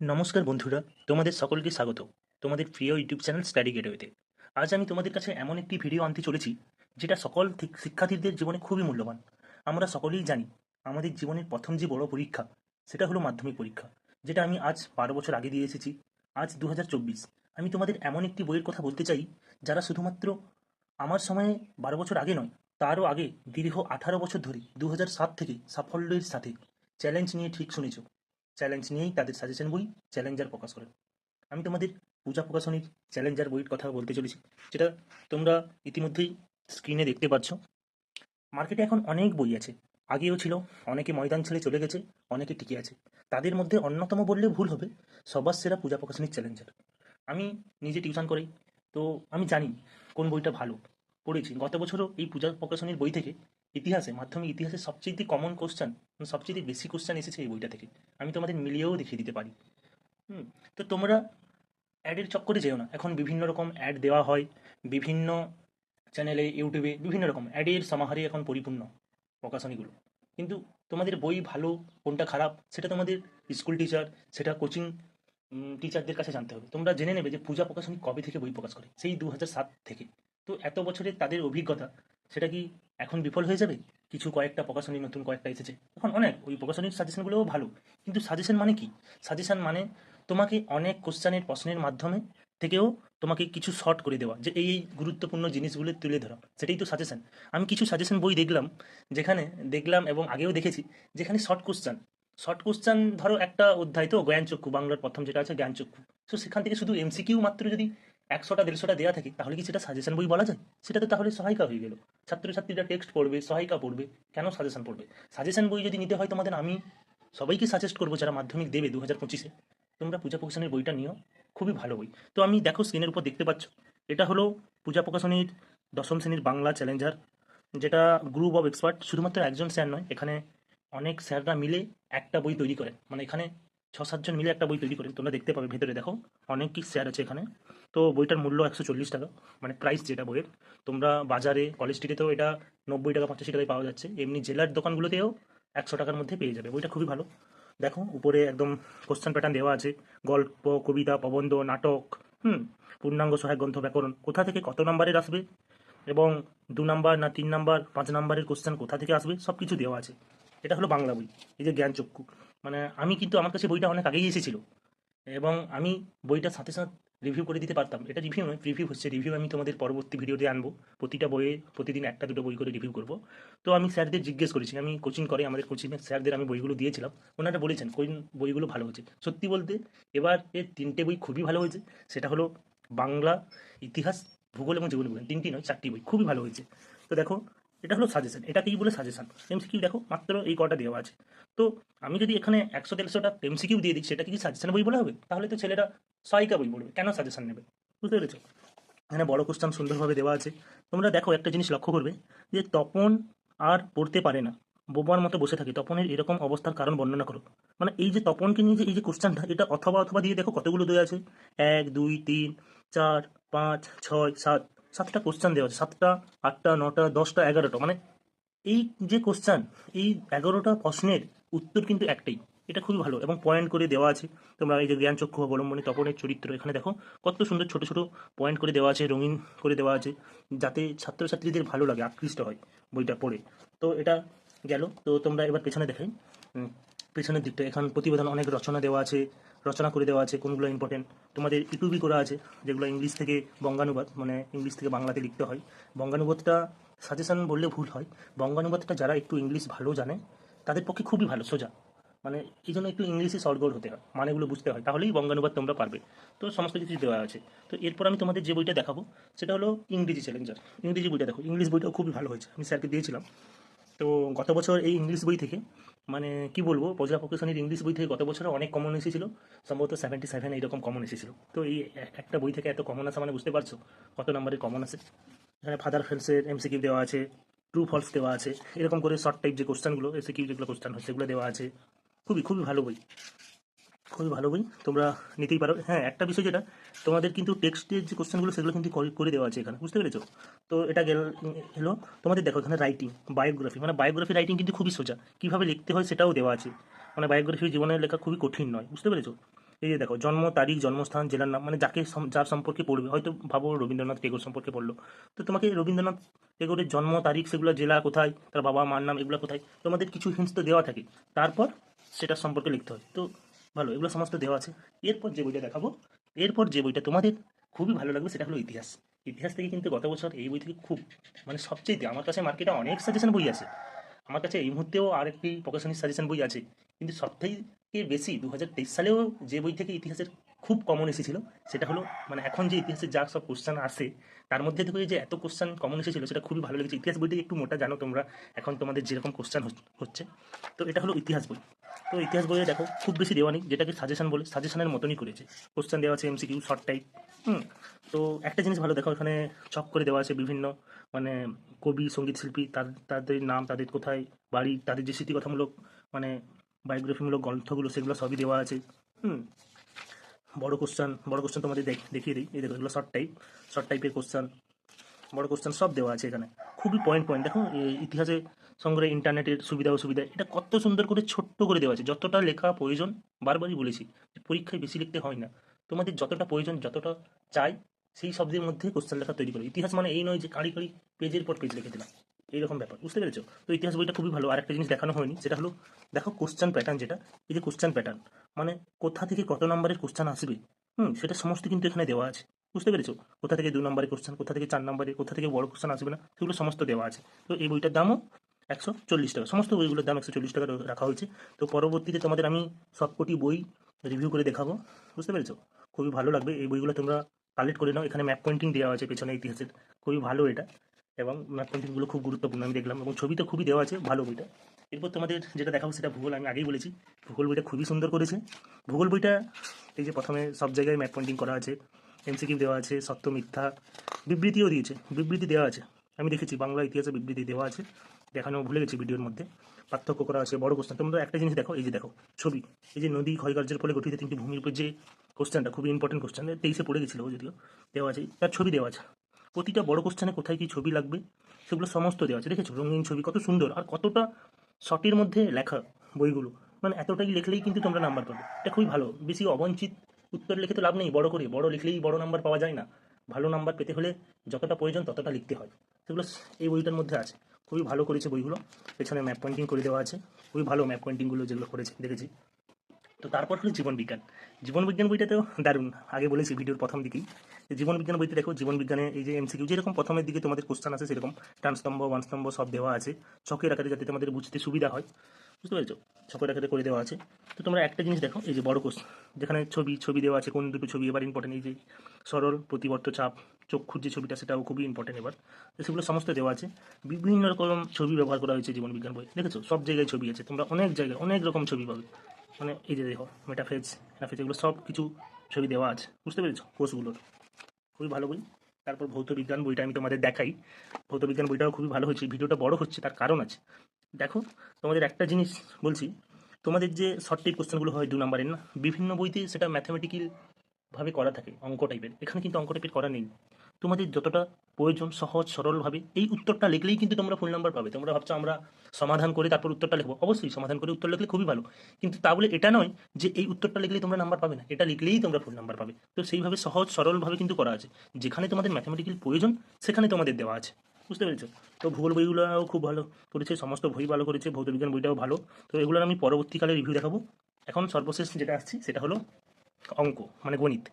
নমস্কার বন্ধুরা, তোমাদের সকলকে স্বাগত। তোমাদের প্রিয় ইউটিউব চ্যানেল স্টাডি গেটওয়েতে। আজ আমি তোমাদের কাছে এমন একটি ভিডিও আনতে চলেছি, যেটা সকল শিক্ষার্থীদের জীবনে খুবই মূল্যবান। আমরা সকলেই জানি, আমাদের জীবনের প্রথম যে বড় পরীক্ষা, সেটা হলো মাধ্যমিক পরীক্ষা, যেটা আমি আজ বারো বছর আগে দিয়ে এসেছি। আজ দু হাজার চব্বিশ। আমি তোমাদের এমন একটি বইয়ের কথা বলতে চাই, যারা শুধুমাত্র আমার সময়ে বারো বছর আগে নয়, তারও আগে দীর্ঘ আঠারো বছর ধরে দু থেকে সাফল্যের সাথে চ্যালেঞ্জ নিয়ে ঠিক শুনেছ। চ্যালেঞ্জ নিয়েই তাদের সাজেশন বই চ্যালেঞ্জার প্রকাশ করেন আমি তোমাদের পূজা প্রকাশনীর চ্যালেঞ্জার বইয়ের কথা বলতে চলেছি, যেটা তোমরা ইতিমধ্যেই স্ক্রিনে দেখতে পাচ্ছ। মার্কেটে এখন অনেক বই আছে। আগেও ছিল, অনেকে ময়দান ছেড়ে চলে গেছে, অনেকে টিকে আছে। তাদের মধ্যে অন্যতম বললে ভুল হবে, সবার সেরা পূজা প্রকাশনীর চ্যালেঞ্জার আমি নিজে টিউশন করি, তো আমি জানি কোন বইটা ভালো। পড়েছি। গত বছরও এই পূজা প্রকাশনীর বই থেকে ইতিহাসে, মাধ্যমিক ইতিহাসে সবচেয়ে কমন কোশ্চেন সবচেয়ে বেশি কোশ্চেন এসেছে এই বইটা থেকে। আমি তোমাদের মিলিয়েও দেখিয়ে দিতে পারি। হুম, তো তোমরা অ্যাডের চক্করে যেও না। এখন বিভিন্ন রকম অ্যাড দেওয়া হয়, বিভিন্ন চ্যানেলে ইউটিউবে বিভিন্ন রকম। অ্যাডের সমাহারে এখন পরিপূর্ণ প্রকাশনীগুলো। কিন্তু তোমাদের বই ভালো, কোনটা খারাপ, সেটা তোমাদের স্কুল টিচার সেটা কোচিং টিচারদের কাছে জানতে হবে। তোমরা জেনে নেবে যে পূজা প্রকাশনী কবে থেকে বই প্রকাশ করে? সেই দু সাত থেকে। তো এত বছরের তাদের অভিজ্ঞতা সেটা কি এখন বিফল হয়ে যাবে? কিছু কয়েকটা প্রকাশনী, নতুন কয়েকটা এসেছে। এখন অনেক, ওই প্রকাশনীর সাজেশনগুলোও ভালো। কিন্তু সাজেশন মানে কি? সাজেশন মানে তোমাকে অনেক কোশ্চেনের, প্রশ্নের মাধ্যমে থেকেও তোমাকে কিছু শর্ট করে দেওয়া, যে এই গুরুত্বপূর্ণ জিনিসগুলো তুলে ধরা। সেটাই তো সাজেশন আমি কিছু সাজেশন বই দেখলাম, যেখানে দেখলাম এবং আগেও দেখেছি, যেখানে শর্ট কোশ্চেন শর্ট কোশ্চেন ধরো একটা অধ্যায় তো জ্ঞানচক্ষু, বাংলার প্রথম যেটা আছে জ্ঞানচক্ষু। তো সেখান থেকে শুধু এমসিকিউ মাত্র যদি একশোটা, দেড়শোটা দেওয়া থাকে, তাহলে কি সেটা সাজেশন বই বলা যায়? সেটা তো তাহলে সহায়িকা হয়ে গেল। ছাত্রছাত্রীরা টেক্সট পড়বে, সহায়িকা পড়বে, কেন সাজেশন পড়বে? সাজেশন বই যদি নিতে হয় তোমাদের, আমি সবাইকে সাজেস্ট করব যারা মাধ্যমিক দেবে দু হাজার পঁচিশে। তোমরা পূজা প্রকাশনের বইটা নিও, খুবই ভালো বই। তো আমি দেখো স্ক্রিনের উপর দেখতে পাচ্ছ, এটা হলো পূজা প্রকাশনীর দশম শ্রেণির বাংলা চ্যালেঞ্জার যেটা গ্রুপ অফ এক্সপার্ট শুধুমাত্র একজন স্যার নয়, এখানে অনেক স্যাররা মিলে একটা বই তৈরি করেন। মানে এখানে ছ সাতজন মিলে একটা বই তৈরি করেন, তোমরা দেখতে পাবে ভেতরে, দেখো, অনেক স্যার আছে এখানে। তো বইটার মূল্য একশো চল্লিশ টাকা মানে প্রাইস যেটা বইয়ের। তোমরা বাজারে কলেজ স্ট্রিটেতেও এটা নব্বই টাকা, পঁচাশি টাকায় পাওয়া যাচ্ছে। এমনি জেলার দোকানগুলোতেও একশো টাকার মধ্যে পেয়ে যাবে। বইটা খুবই ভালো। দেখো, উপরে একদম কোশ্চেন প্যাটার্ন দেওয়া আছে। গল্প, কবিতা, প্রবন্ধ, নাটক, হুম, পূর্ণাঙ্গ সহায়ক গ্রন্থ, ব্যাকরণ। কোথা থেকে কত নাম্বারের আসবে? এবং দু নাম্বার না তিন নাম্বার, পাঁচ নাম্বারের কোশ্চেন কোথা থেকে আসবে? সব কিছু দেওয়া আছে। এটা হলো বাংলা বই, এই যে জ্ঞানচক্ষু। মানে আমি কিন্তু আমার কাছে বইটা অনেক আগেই এসেছিল। এবং আমি বইটার সাথে সাথে রিভিউ করে দিতে পারতাম। এটা রিভিউ নয় রিভিউ হচ্ছে রিভিউ আমি তোমাদের পরবর্তী ভিডিওতে আনব। প্রতিটা বইয়ে প্রতিদিন একটা, দুটো বই করে রিভিউ করব। তো আমি স্যারদের জিজ্ঞেস করেছি, আমি কোচিং করে, আমাদের কোচিংয়ের স্যারদের আমি বইগুলো দিয়েছিলাম। ওনারা বলেছেন কোন বইগুলো ভালো হয়েছে। সত্যি বলতে, এবার এর তিনটে বই খুবই ভালো হয়েছে। সেটা হলো বাংলা, ইতিহাস, ভূগোল এবং জীবন বিজ্ঞান তিনটি নয়, চারটি বই। খুবই ভালো হয়েছে। তো দেখো এটা হলো সাজেশন এটাকেই বলে সাজেশন এমসিকিউ দেখো, মাত্র এই কটা দেওয়া আছে। তো আমি যদি এখানে একশো দেড়শোটা এমসিকিউ দিয়ে দিই, সেটা কি সাজেশন বই বলা হবে? তাহলে তো ছেলেরা সহায়িকা বই পড়বে, কেন সাজেশন নেবে? বুঝতে পেরেছ? এখানে বড় কোশ্চান সুন্দরভাবে দেওয়া আছে। তোমরা দেখো একটা জিনিস লক্ষ্য করবে, যে তপন আর পড়তে পারে না। বোবার মতো বসে থাকে। তপনের এরকম অবস্থার কারণ বর্ণনা করো। মানে এই যে তপনকে নিয়ে যে, এই যে কোশ্চানটা এটা অথবা অথবা দিয়ে দেখো কতগুলো দেওয়া আছে। এক, দুই, তিন, চার, পাঁচ, ছয়, সাত সাতটা কোশ্চেন দেওয়া আছে। সাতটা, আটটা, নটা, দশটা, এগারোটা। মানে এই যে কোশ্চেন এই এগারোটা প্রশ্নের উত্তর কিন্তু একটাই। এটা খুবই ভালো এবং পয়েন্ট করে দেওয়া আছে। তোমরা এই যে জ্ঞানচক্ষু অবলম্বনে তপনের চরিত্র, এখানে দেখো কত সুন্দর ছোট ছোট পয়েন্ট করে দেওয়া আছে, রঙিন করে দেওয়া আছে, যাতে ছাত্রছাত্রীদের ভালো লাগে, আকৃষ্ট হয় বইটা পড়ে। তো এটা গেল। তো তোমরা এবার পেছনে দেখাই পেছনের দিকটা, এখন প্রতিবেদন অনেক রচনা দেওয়া আছে, রচনা করে দেওয়া আছে কোনগুলো ইম্পর্টেন্ট তোমাদের ইটুবি করা আছে, যেগুলো ইংলিশ থেকে বঙ্গানুবাদ মানে ইংলিশ থেকে বাংলাতে লিখতে হয়। বঙ্গানুবাদটা সাজেশন বললে ভুল হয়। বঙ্গানুবাদটা যারা একটু ইংলিশ ভালো জানে, তাদের পক্ষে খুবই ভালো, সোজা। মানে এই জন্য একটু ইংলিশে সরগোল হতে হয়, মানেগুলো বুঝতে হয়, তাহলেই বঙ্গানুবাদ তোমরা পারবে। তো সমস্ত কিছু দেওয়া আছে। তো এরপর আমি তোমাদের যে বইটা দেখাবো, সেটা হলো ইংরেজি চ্যালেঞ্জার ইংরেজি বইটা দেখো, ইংলিশ বইটাও খুবই ভালো হয়েছে, আমি স্যারকে দিয়েছিলাম। তো গত বছর এই ইংলিশ বই থেকে মানে কি বলব প্রজা প্রকাশনীর ইংলিশ বই থেকে গত বছরে অনেক কমন এসেছিল সম্ভবত সেভেন্টি সেভেন এইরকম কমন এসেছিল। তো এই একটা বই থেকে এত কমন আসা মানে বুঝতে পারছ কত নম্বরের কমন আছে। এখানে ফাদার ফেলসের এমসিকিউ দেওয়া আছে ট্রু ফলস দেওয়া আছে, এরকম করে শর্ট টাইপ যে কোশ্চেনগুলো এসিকিউ যেগুলো কোশ্চেন হয় সেগুলো দেওয়া আছে। খুবই খুবই ভালো বই। খুবই ভালো বই তোমরা নিতেই পারো। হ্যাঁ একটা বিষয় যেটা, তোমাদের কিন্তু টেক্সটের যে কোশ্চেনগুলো সেগুলো কিন্তু করে- দেওয়া আছে এখানে। বুঝতে পেরেছ? তো এটা গেল হলো তোমাদের দেখো এখানে রাইটিং বায়োগ্রাফি মানে বায়োগ্রাফি রাইটিং কিন্তু খুবই সোজা। কীভাবে লিখতে হয় সেটাও দেওয়া আছে। মানে বায়োগ্রাফি জীবনের লেখা খুবই কঠিন নয়। বুঝতে পেরেছ? এই যে দেখো, জন্ম, তারিখ, জন্মস্থান, জেলার নাম মানে যাকে যার সম্পর্কে পড়বে। হয়তো ভাবো রবীন্দ্রনাথ টেগোর সম্পর্কে পড়ল। তো তোমাকে রবীন্দ্রনাথ টেগোরের জন্ম, তারিখ, সেগুলো, জেলা কোথায়, তার বাবা, মার নাম, এগুলো কোথায়, তোমাদের কিছু হিন্টস তো দেওয়া থাকে। তারপর সেটার সম্পর্কে লিখতে হয়। তো ভালো, এগুলো সমস্ত দেওয়া আছে। এরপর যে বইটা দেখাবো, এরপর যে বইটা তোমাদের খুবই ভালো লাগবে সেটা হলো ইতিহাস। ইতিহাস থেকে কিন্তু গত বছর এই বই থেকে খুব মানে সবচেয়ে আমার কাছে মার্কেটে অনেক সাজেশন বই আছে। আমার কাছে এই মুহূর্তেও আরেকটি প্রকাশনীর সাজেশন বই আছে। কিন্তু সবথেকে বেশি দু সালেও যে বই থেকে ইতিহাসের খুব কমন এসেছিল। সেটা হলো মানে এখন যে ইতিহাসে যা সব কোশ্চেন আসে, তার মধ্যে থেকে যে এত কোশ্চেন কমন এসেছিল, সেটা খুবই ভালো লেগেছে। ইতিহাস বইটা একটু মোটা জানো তোমরা? এখন তোমাদের যেরকম কোশ্চেন হচ্ছে। তো এটা হলো ইতিহাস বই। তো ইতিহাস বইয়ে দেখো, খুব বেশি দেওয়া নেই, যেটাকে সাজেশন বলে। সাজেশনের মতনই করেছে। কোশ্চেন দেওয়া আছে এমসিকিউ শর্ট টাইপ হুম। তো একটা জিনিস ভালো দেখো, এখানে চক করে দেওয়া আছে বিভিন্ন মানে কবি, সংগীত শিল্পী তাদের তাদের নাম, তাদের কোথায় বাড়ি, তাদের যে স্মৃতিকথামূলক মানে বায়োগ্রাফিমূলক গ্রন্থগুলো, সেগুলো সবই দেওয়া আছে। হুম। বড় কোশ্চেন বড় কোশ্চেন তোমাদের দেখ, দেখিয়ে দিই। এই দেখো, এগুলো শর্ট টাইপ শর্ট টাইপের কোশ্চেন বড় কোশ্চেন সব দেওয়া আছে এখানে। খুবই পয়েন্ট পয়েন্ট দেখো ইতিহাসে সংগ্রহে ইন্টারনেটের সুবিধা, অসুবিধা, এটা কত সুন্দর করে, ছোট্ট করে দেওয়া আছে। যতটা লেখা প্রয়োজন, বারবারই বলেছি পরীক্ষায় বেশি লিখতে হয় না। তোমাদের যতটা প্রয়োজন, যতটা চাই, সেই শব্দের মধ্যে কোশ্চেন লেখা তৈরি করো। ইতিহাস মানে এই নয় যে কাঁড়ি কাঁড়ি পেজের পর পেজ লিখে দিলাম। এইরকম ব্যাপার, বুঝতে পেরেছ? তো ইতিহাস বইটা খুবই ভালো আর একটা জিনিস দেখানো হয়নি, সেটা হলো, দেখো কোশ্চেন প্যাটার্ন যেটা, এই যে কোশ্চেন প্যাটার্ন মানে কোথা থেকে কত নম্বরের কোশ্চেন আসবে? হুম, সেটা সমস্ত কিন্তু এখানে দেওয়া আছে, বুঝতে পেরেছ? কোথা থেকে দু নম্বরের কোশ্চেন কোথা থেকে চার নম্বরে কোথা থেকে বড় কোশ্চেন আসবে না, সেগুলো সমস্ত দেওয়া আছে। তো এই বইটার দামও একশো চল্লিশ টাকা, সমস্ত বইগুলোর দাম একশো চল্লিশ টাকা রাখা হয়েছে। তো পরবর্তীতে তোমাদের আমি সবকটি বই রিভিউ করে দেখাবো, বুঝতে পেরেছ? খুবই ভালো লাগবে, এই বইগুলো তোমরা কালেক্ট করে নাও, এখানে ম্যাপ পয়েন্টিং দেওয়া আছে, পেছনে ইতিহাসের, খুবই ভালো এটা। এবং পয়েন্টিংগুলো খুব গুরুত্বপূর্ণ, আমি দেখলাম এবং ছবি তো খুবই দেওয়া আছে ভালো বইটা। এরপর তোমাদের যেটা দেখাবো সেটা ভূগোল, আমি আগেই বলেছি, ভূগোল বইটা খুবই সুন্দর করেছে। ভূগোল বইটা এই যে প্রথমে সব জায়গায় ম্যাপ পয়েন্টিং করা আছে এমসিকিউ দেওয়া আছে, সত্য, মিথ্যা বিবৃতিও দিয়েছে, বিবৃতি দেওয়া আছে। আমি দেখেছি, বাংলা ইতিহাসে বিবৃতি দেওয়া আছে দেখানো ভুলে গেছি ভিডিওর মধ্যে। পার্থক্য করা আছে, বড় কোশ্চেন তোমরা একটা জিনিস দেখো, এই যে দেখো, ছবি। এই যে নদী, ক্ষয়কার্যের ফলে গঠিত তিনটি ভূমির উপর যে কোশ্চেনটা খুবই ইম্পর্টেন্ট কোশ্চেন তেইশে পড়ে গেছিল যদিও, দেওয়া আছে, তার ছবি দেওয়া আছে। প্রতিটা বড় কোশ্চেনে কোথায় কি ছবি লাগবে? সেগুলো সমস্ত দেওয়া আছে। দেখেছ? রঙিন ছবি, কত সুন্দর। আর কতটা শর্টের মধ্যে লেখা বইগুলো। মানে এতটাই লিখলেই কিন্তু তোমরা নাম্বার পাবে। এটা খুবই ভালো। বেশি অবঞ্চিত উত্তর লিখে তো লাভ নেই, বড় করে। বড় লিখলেই বড় নাম্বার পাওয়া যায় না। ভালো নাম্বার পেতে হলে যতটা প্রয়োজন ততটা লিখতে হয়। সেগুলো এই বইটার মধ্যে আছে। খুবই ভালো করেছে বইগুলো। পেছনে ম্যাপ পয়েন্টিং করে দেওয়া আছে। খুবই ভালো ম্যাপ পয়েন্টিংগুলো যেগুলো করেছে, দেখেছি। তো তারপর হলো জীবন বিজ্ঞান। জীবন বিজ্ঞান বইটাতেও দারুণ। আগে বলেছি ভিডিওর প্রথম দিকেই। যে জীবন বিজ্ঞান বইতে দেখো, জীবন বিজ্ঞানে এই যে এমসিকিউ যেরকম প্রথমের দিকে তোমাদের কোশ্চেন আছে সেরকম। টানস্তম্ভ ওয়ানস্তম্ভ সব দেওয়া আছে। ছকের আকারে যাতে তোমাদের বুঝতে সুবিধা হয়। বুঝতে পেরেছ? ছকের আকারে করে দেওয়া আছে। তো তোমরা একটা জিনিস দেখো, এই যে বড় কোশ্চেন যেখানে ছবি ছবি দেওয়া আছে, কোন দুটো ছবি এবার ইম্পর্টেন্ট এই যে সরল, প্রতিবর্ত চাপ চক্ষুর যে ছবিটা, সেটাও খুবই ইম্পর্টেন্ট এবার। সেগুলো সমস্ত দেওয়া আছে। বিভিন্ন রকম ছবি ব্যবহার করা হয়েছে জীবন বিজ্ঞান বই দেখেছ? সব জায়গায় ছবি আছে। তোমরা অনেক জায়গায় অনেক রকম ছবি পাবে। মানে এই যে দেখো মেটাফেজ মেটাফেজ এগুলো সব কিছু ছবি দেওয়া আছে। বুঝতে পেরেছ? কোর্সগুলোর খুবই ভালো বই। তারপর ভৌত বিজ্ঞান বইটা আমি তোমাদের দেখাই। ভৌত বিজ্ঞান বইটাও খুবই ভালো হয়েছে। ভিডিওটা বড় হচ্ছে, তার কারণ আছে। দেখো, তোমাদের একটা জিনিস বলছি, তোমাদের যে শর্ট টাইপ কোশ্চেনগুলো হয় দু নম্বরের না, বিভিন্ন বইতে সেটা ম্যাথামেটিক্যাল ভাবে করা থাকে, অঙ্ক টাইপের এখানে কিন্তু অঙ্ক টাইপের করা নেই। তোমাদের যতটা প্রয়োজন, সহজ সরলভাবে এই উত্তরটা লিখলেই কিন্তু তোমরা ফুল নাম্বার পাবে। তোমরা ভাবছ আমরা সমাধান করে তারপর উত্তরটা লিখব। অবশ্যই সমাধান করে উত্তর লিখলে খুবই ভালো। কিন্তু তা বলে এটা নয় যে এই উত্তরটা লিখলেই তোমরা নাম্বার পাবে না। এটা লিখলেই তোমরা ফুল নাম্বার পাবে। তো সেইভাবে সহজ সরলভাবে কিন্তু করা আছে। যেখানে তোমাদের ম্যাথামেটিক্যাল প্রয়োজন, সেখানে তোমাদের দেওয়া আছে। বুঝতে পেরেছ? তো ভূগোল বইগুলোও খুব ভালো করেছে, সমস্ত বই ভালো করেছে ভৌতবিজ্ঞান বইটাও ভালো। তো এগুলোর আমি পরবর্তীকালে রিভিউ দেখাবো। এখন সর্বশেষ যেটা আসছি, সেটা হলো অঙ্ক মানে গণিত।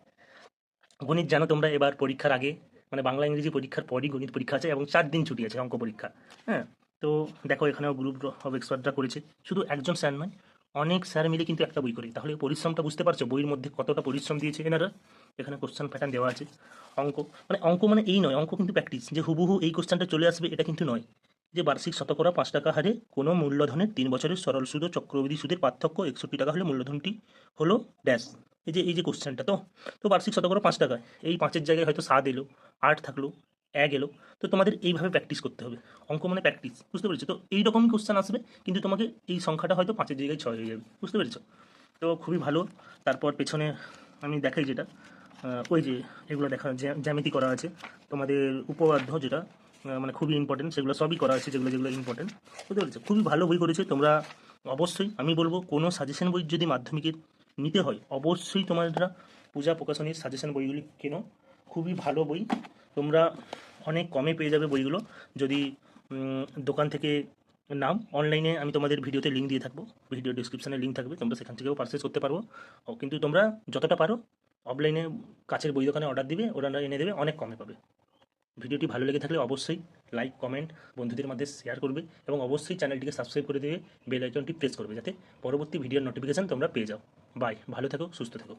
গণিত জানো তোমরা, এবার পরীক্ষার আগে মানে বাংলা, ইংরেজি পরীক্ষার পরই গণিত পরীক্ষা আছে এবং চার দিন ছুটি আছে অঙ্ক পরীক্ষা হ্যাঁ? তো দেখো, এখানেও গ্রুপ অফ এক্সপার্টরা করেছে। শুধু একজন স্যার নয়, অনেক স্যার মিলে কিন্তু একটা বই করে তাহলে পরিশ্রমটা বুঝতে পারছ? বইয়ের মধ্যে কতটা পরিশ্রম দিয়েছে এনারা? এখানে কোশ্চেন প্যাটার্ন দেওয়া আছে। অঙ্ক মানে অঙ্ক মানে এই নয়, অঙ্ক কিন্তু প্র্যাকটিস যে হুবহু এই কোশ্চেনটা চলে আসবে, এটা কিন্তু নয়। যে বার্ষিক শতকরা পাঁচ টাকা হারে কোনো মূল্যধনের তিন বছরের সরল সুদ ও চক্রবৃদ্ধি সুদের পার্থক্য একষট্টি টাকা হলে মূল্যধনটি হলো ড্যাশ এই যে এই যে কোশ্চেনটা তো? তো বার্ষিক শতকরা পাঁচ টাকা। এই পাঁচের জায়গায় হয়তো সাত এলো, আট থাকল, এক এলো। তো তোমাদের এইভাবে প্র্যাকটিস করতে হবে। অঙ্ক মানে প্র্যাকটিস বুঝতে পেরেছ? তো এইরকমই কোশ্চেন আসবে, কিন্তু তোমাকে এই সংখ্যাটা হয়তো পাঁচের জায়গায় ছয় হয়ে যাবে, বুঝতে পেরেছ? তো খুবই ভালো। তারপর পেছনে আমি দেখাই যেটা। ওই যে এগুলো দেখা, জ্যা- জ্যামিতি করা আছে। তোমাদের উপবাদ্য যেটা মানে খুবই ইম্পর্টেন্ট সেগুলো সবই করা আছে, যেগুলো যেগুলো ইম্পর্টেন্ট বুঝতে পেরেছ? খুবই ভালো বই করেছে তোমরা। অবশ্যই আমি বলব, কোনো সাজেশন বই যদি মাধ্যমিকের নিতে হয়। অবশ্যই তোমরা পূজা প্রকাশনীর সাজেশন বইগুলি কেনো। খুবই ভালো বই। তোমরা অনেক কমে পেয়ে যাবে বইগুলো। যদি দোকান থেকে নাম অনলাইনে আমি তোমাদের ভিডিওতে লিঙ্ক দিয়ে থাকব। ভিডিও ডিসক্রিপশানে লিঙ্ক থাকবে। তোমরা সেখান থেকেও পারচেস করতে পারব কিন্তু তোমরা যতটা পারো অফলাইনে কাছের বই দোকানে অর্ডার দিবে, ওরা এনে দেবে, অনেক কমে পাবে। ভিডিওটি ভালো লেগে থাকলে অবশ্যই লাইক কমেন্ট বন্ধুদের মধ্যে শেয়ার করবে এবং অবশ্যই চ্যানেলটিকে সাবস্ক্রাইব করে দেবে বেল আইকনটি প্রেস করবে যাতে পরবর্তী ভিডিওর নোটিফিকেশান তোমরা পেয়ে যাও। বাই ভালো থেকো সুস্থ থাকো।